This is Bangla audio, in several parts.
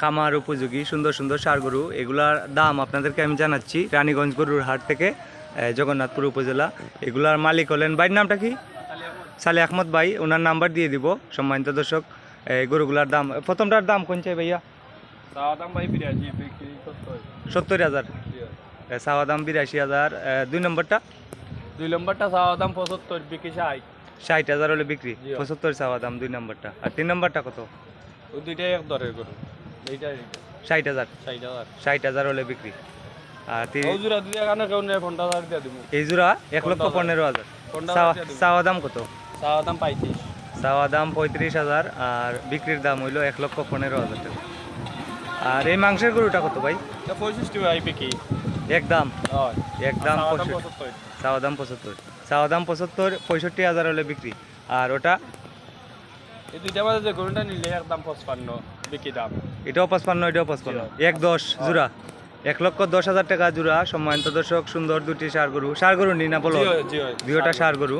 খামার উপযোগী সুন্দর সুন্দর সার গরু। এগুলার দাম আপনাদেরকে আমি জানাচ্ছি। রানীগঞ্জ গরুর হাট থেকে জগন্নাথপুর উপজেলা। এগুলার মালিক হলেন ভাইয়ের নামটা কি? সালে আহমদ ভাই ওনার নাম্বার দিয়ে দিব সম্মানিত দর্শক। এই গরুগুলার দাম প্রথমটার দাম কোন চাই ভাইয়া? সত্তর। হাজার। চাওয়া দাম বিরাশি হাজার। দুই নম্বরটা? দুই নম্বরটা চাওয়া দাম পঁচাত্তর বিক্রি ষাট। ষাট হাজার হলে বিক্রি। পঁচাত্তর চাওয়া দাম দুই নম্বরটা। আর তিন নম্বরটা কত? দুইটাই এক দরের গরু। ষাট হাজার। ষাট হাজার। হলে বিক্রি। আর এই জোড়া এক লক্ষ পনেরো হাজার। চাওয়া- দাম। কত? চাওয়া দাম পঁয়ত্রিশ। চাওয়া দাম পঁয়ত্রিশ হাজার আর বিক্রির দাম হইল এক লক্ষ পনেরো হাজার টাকা। আর এই মাংসের গরুটা কত ভাই? পঁয়ষট্টি ভাই বিক্রি। একদম একদম চাওয়া দাম পঁচাত্তর। চাওয়া দাম পঁচাত্তর। পঁয়ষট্টি হাজার হলে বিক্রি। আর ওটা? এই দুইটা যে গরুটা নিলে একদম পঁচপান্ন। বিক্রি দাম? এটাও পঁচপান্ন এটাও পঁচপান্ন। এক দশ জোড়া। এক লক্ষ দশ হাজার টাকা জোড়া। সম্মানিত দর্শক সুন্দর দুটি সার গরু। সার গরু নি না বলো। দুইটা সার গরু।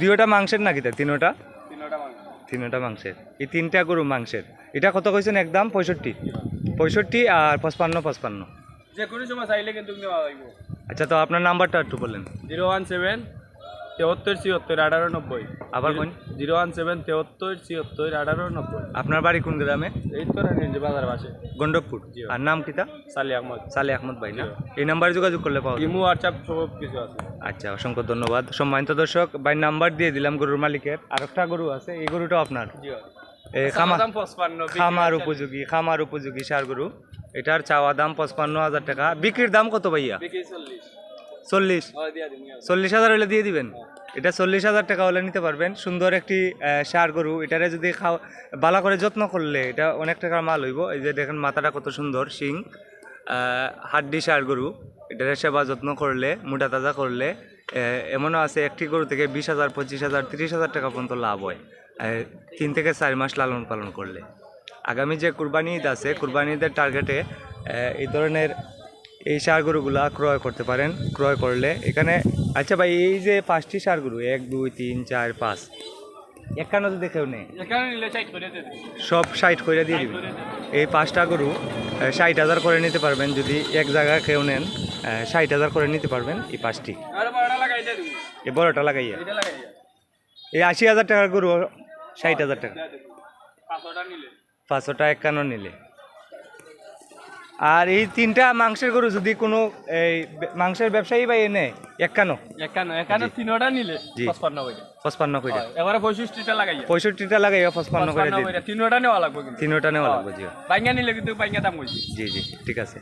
দুইটা মাংসের নাকি তা? তিনোটা? তিনোটা মাংসের। এই তিনটা গরু মাংসের। এটা কত কইছেন একদম? পঁয়ষট্টি। পঁয়ষট্টি আর পঁচপান্ন পঁচপান্ন। যে কোনো সময় চাইলে কিন্তু আচ্ছা তো আপনার নাম্বারটা একটু বললেন জিরো ওয়ান সেভেন তেহত্তর ছিয়াত্তর আঠারো নব্বই। আবার কোন? জিরো ওয়ান সেভেন তেহত্তর ছিয়াত্তর আঠারো নব্বই। আপনার বাড়ি কোন গ্রামে? এই তো বাজার পাশে। গন্ডকপুর। আর নাম কিতা সালি আহমদ। সালে আহমদ ভাই না? এই নাম্বারে যোগাযোগ করলে পাওয়া। ইমু হোয়াটসঅ্যাপ সব কিছু আছে। আচ্ছা অসংখ্য ধন্যবাদ। সম্মানিত দর্শক ভাই নাম্বার দিয়ে দিলাম গরুর মালিকের। আর একটা গরু আছে এই গরুটা আপনার? খামার উপযোগী খামার উপযোগী সার গরু। এটার চাওয়া দাম পঁচপান্ন হাজার টাকা। বিক্রির দাম কত ভাইয়া? বিক্রি চল্লিশ। চল্লিশ। চল্লিশ হাজার হলে দিয়ে দিবেন? এটা চল্লিশ হাজার টাকা হলে নিতে পারবেন। সুন্দর একটি সার গরু। এটারে যদি খাওয়া বালা করে যত্ন করলে এটা অনেক টাকার মাল হইব। এই যে দেখেন মাথাটা কত সুন্দর শিং হাড্ডি সার গরু। এটারে সেবা যত্ন করলে মোটা তাজা করলে এমনও আছে একটি গরু থেকে বিশ হাজার পঁচিশ হাজার তিরিশ হাজার টাকা পর্যন্ত লাভ হয় তিন থেকে চার মাস লালন পালন করলে। আগামী যে কুরবানি ঈদ আছে কুরবানি ঈদের টার্গেটে এই ধরনের এই সার গরুগুলা ক্রয় করতে পারেন ক্রয় করলে এখানে আচ্ছা ভাই এই যে পাঁচটি সার গরু এক দুই তিন চার পাঁচ একান্ন যদি কেউ নেই সব সাইড করে দিয়ে দিবেন এই পাঁচটা গরু ষাট হাজার করে নিতে পারবেন যদি এক জায়গায় কেউ নেন ষাট হাজার করে নিতে পারবেন এই পাঁচটি। এই বড়টা লাগাইয়া। এই আশি হাজার টাকার গরু ষাট হাজার টাকা। পাঁচশোটা নিলে। পাঁচশোটা একান্ন নিলে। আর এই তিনটা মাংসের গরু যদি কোনো এই মাংসের ব্যবসায়ী বা এনে একান্ন। একান্ন একান্ন তিনটা নিলে। পঁচপান্ন করে। পঁচপান্ন করে। এবারে পঁয়ষট্টিটা লাগাই পঁয়ষট্টিটা লাগাই পঁচপান্ন করে তিনটা নেওয়া লাগবে তিনোটা নেওয়া লাগবে জি। বাইঙ্গা নিলে কিন্তু বাইঙ্গা দাম কইছি। জি জি ঠিক আছে।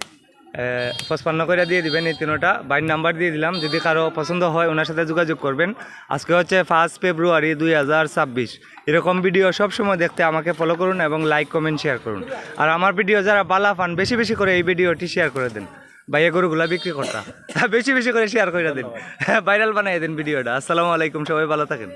পঁচপান্ন করে দিয়ে দিবেন এই তিনোটা। বাইর নাম্বার দিয়ে দিলাম। যদি কারও পছন্দ হয়, ওনার সাথে যোগাযোগ করবেন। আজকে হচ্ছে ফার্স্ট ফেব্রুয়ারি দুই হাজার ছাব্বিশ। এরকম ভিডিও সবসময় দেখতে আমাকে ফলো করুন এবং লাইক কমেন্ট শেয়ার করুন। আর আমার ভিডিও যারা বালা পান বেশি বেশি করে এই ভিডিওটি শেয়ার করে দেন। ভাইয়া গরুগুলা বিক্রি করতা। বেশি বেশি করে শেয়ার করে দিন। ভাইরাল বানাই দিন ভিডিওটা। আসসালামু আলাইকুম, সবাই ভালো থাকেন।